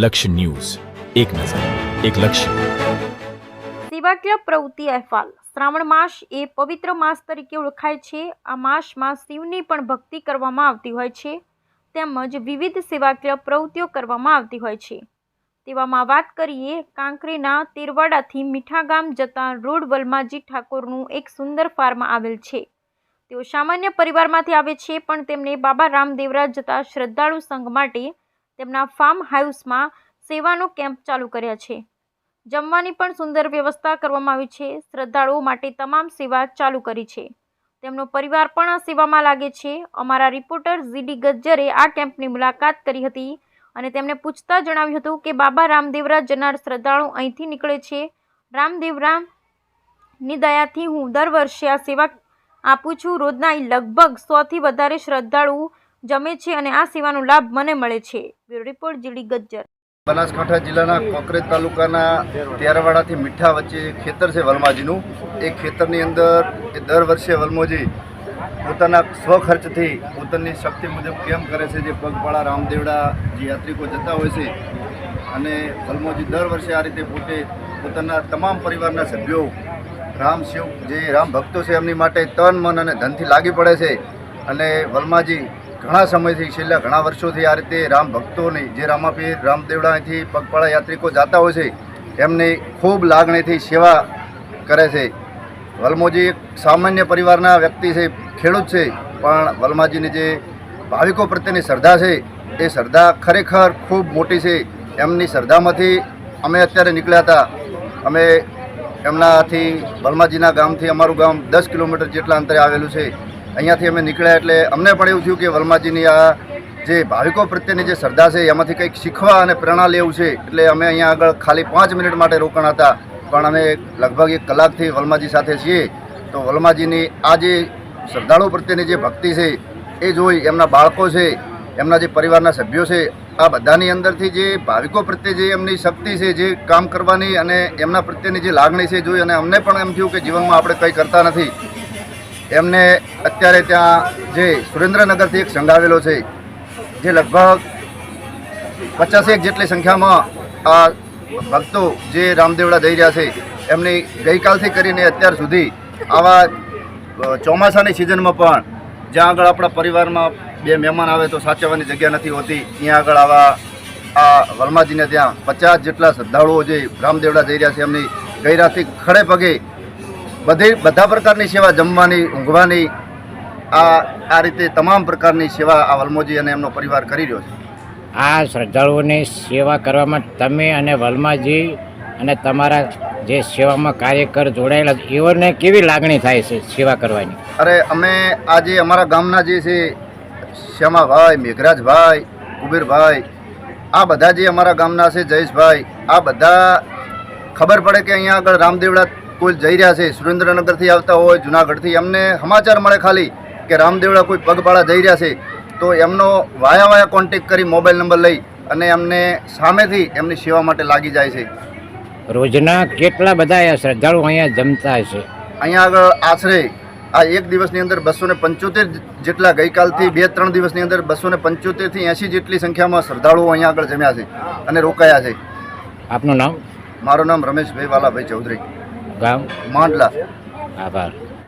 લક્ષ્ય ન્યૂઝ. એક નજર, એક લક્ષ્ય. સેવાકીય પ્રવૃત્તિ અહેવાલ. શ્રાવણ માસ એ પવિત્ર માસ તરીકે ઓળખાય છે. આ માસમાં શિવની પણ ભક્તિ કરવામાં આવતી હોય છે. તેમજ વિવિધ સેવાકીય પ્રવૃત્તિઓ કરવામાં આવતી હોય છે. તેવામાં વાત કરીએ કાંકરેના તેરવાડાથી મીઠા ગામ જતા રોડ વલમાજી ઠાકોરનું એક સુંદર ફાર્મ આવેલ છે. તેઓ સામાન્ય પરિવારમાંથી આવે છે, પણ તેમને બાબા રામદેવરા જતા શ્રદ્ધાળુ સંઘ માટે તેમના ફાર્મ હાઉસમાં સેવાનો કેમ્પ ચાલુ કર્યા છે. જમવાની પણ સુંદર વ્યવસ્થા કરવામાં આવી છે. શ્રદ્ધાળુઓ માટે તમામ સેવા ચાલુ કરી છે. તેમનો પરિવાર પણ આ સેવામાં લાગે છે. અમારા રિપોર્ટર ઝીડી ગજ્જરે આ કેમ્પની મુલાકાત કરી હતી અને તેમને પૂછતા જણાવ્યું હતું કે, બાબા રામદેવરા જનાર શ્રદ્ધાળુ અહીંથી નીકળે છે. રામદેવરાની દયાથી હું દર વર્ષે આ સેવા આપું છું. રોજના લગભગ સોથી વધારે શ્રદ્ધાળુ જમે છે અને આ સેવાનો લાભ મને મળે છે. Bureau report GD Gajjar. Banaskantha જિલ્લાના કોકરેજ તાલુકાના ત્યારવાડાથી મીઠા વચ્ચે ખેતર છે વલમાજીનું. એ ખેતરની અંદર એ દર વર્ષે વલમોજી પોતાના સ્વખર્ચથી પોતાની શક્તિ મુજબ કેમ કરે છે, જે પગપાળા, રામદેવડા, જે યાત્રિકો જતા હોય છે. અને વલમોજી દર વર્ષે આ રીતે પોતે પોતાના તમામ પરિવારના સભ્યો, રામ શિવ, જે રામ ભક્તો છે એમની માટે તન, મન અને ધનથી લાગી પડે છે. અને વલમાજી ઘણા સમયથી, છેલ્લા ઘણા વર્ષોથી આ રીતે રામ ભક્તોની, જે રામાપીર, રામદેવડા અહીંથી પગપાળા યાત્રિકો જતા હોય છે, એમની ખૂબ લાગણીથી સેવા કરે છે. વલમોજી એક સામાન્ય પરિવારના વ્યક્તિ છે, ખેડૂત છે, પણ વલમાજીની જે ભાવિકો પ્રત્યેની શ્રદ્ધા છે, એ શ્રદ્ધા ખરેખર ખૂબ મોટી છે. એમની શ્રદ્ધામાંથી અમે અત્યારે નીકળ્યા હતા. અમે એમનાથી, વલમાજીના ગામથી અમારું ગામ દસ કિલોમીટર જેટલા અંતરે આવેલું છે. અહીંયાથી અમે નીકળ્યા એટલે અમને પણ એવું થયું કે વલમાજીની આ જે ભાવિકો પ્રત્યેની જે શ્રદ્ધા છે, એમાંથી કંઈક શીખવા અને પ્રેરણા લેવું છે, એટલે અમે અહીંયા આગળ ખાલી પાંચ મિનિટ માટે રોકાણ હતા. પણ અમે લગભગ એક કલાકથી વલમાજી સાથે છીએ. તો વલમાજીની આ જે શ્રદ્ધાળુ પ્રત્યેની જે ભક્તિ છે, એ જોઈ એમના બાળકો છે, એમના જે પરિવારના સભ્યો છે, આ બધાની અંદરથી જે ભાવિકો પ્રત્યે જે એમની શક્તિ છે, જે કામ કરવાની અને એમના પ્રત્યેની જે લાગણી છે, જોઈ અને અમને પણ એમ થયું કે જીવનમાં આપણે કંઈ કરતા નથી. એમને અત્યારે ત્યાં જે સુરેન્દ્રનગરથી એક સંઘ આવેલો છે, જે લગભગ પચાસેક જેટલી સંખ્યામાં આ ભક્તો જે રામદેવડા જઈ રહ્યા છે, એમની ગઈકાલથી કરીને અત્યાર સુધી આવા ચોમાસાની સિઝનમાં પણ જ્યાં આગળ આપણા પરિવારમાં બે મહેમાન આવે તો સાચવવાની જગ્યા નથી હોતી, ત્યાં આગળ આવા, આ વલમાજીને ત્યાં પચાસ જેટલા શ્રદ્ધાળુઓ જે રામદેવડા જઈ રહ્યા છે, એમની ગઈ રાતથી ખડે પગે બધી બધા પ્રકારની સેવા જમવાની ઊંઘવાની આ આ રીતે તમામ પ્રકારની સેવા આ વલમોજી અને એમનો પરિવાર કરી રહ્યો છે. આ શ્રદ્ધાળુઓની સેવા કરવામાં તમે અને વલમાજી અને તમારા જે સેવામાં કાર્યકર જોડાયેલા એઓને કેવી લાગણી થાય છે સેવા કરવાની? અરે અમે આજે અમારા ગામના જે છે શ્યામાભાઈ મેઘરાજભાઈ કુબેરભાઈ આ બધા જે અમારા ગામના છે જયેશભાઈ આ બધા ખબર પડે કે અહીંયા આગળ રામદેવડા કોઈ જઈ રહ્યા છે સુરેન્દ્રનગરથી આવતા હોય જુનાગઢથી એમને સમાચાર મળે ખાલી કે રામદેવડા કોઈ પગપાળા જઈ રહ્યા છે. તો એમનો વાયા વાયા કોન્ટેક કરી મોબાઈલ નંબર લઈ અને એમને સામેથી એમની સેવા માટે લાગી જાય છે. રોજના કેટલા બધા શ્રદ્ધાળુ અહીંયા જમતા હશે અહીંયા આગળ આશરે આ એક દિવસની અંદર બસો ને પંચોતેર જેટલા ગઈકાલથી બે ત્રણ દિવસની અંદર બસો ને પંચોતેરથી એંશી જેટલી સંખ્યામાં શ્રદ્ધાળુઓ અહીંયા આગળ જમ્યા છે અને રોકાયા છે. આપનું નામ? મારું નામ Rameshbhai Valabhai Chaudhary. Gam. Mandla. À vâng.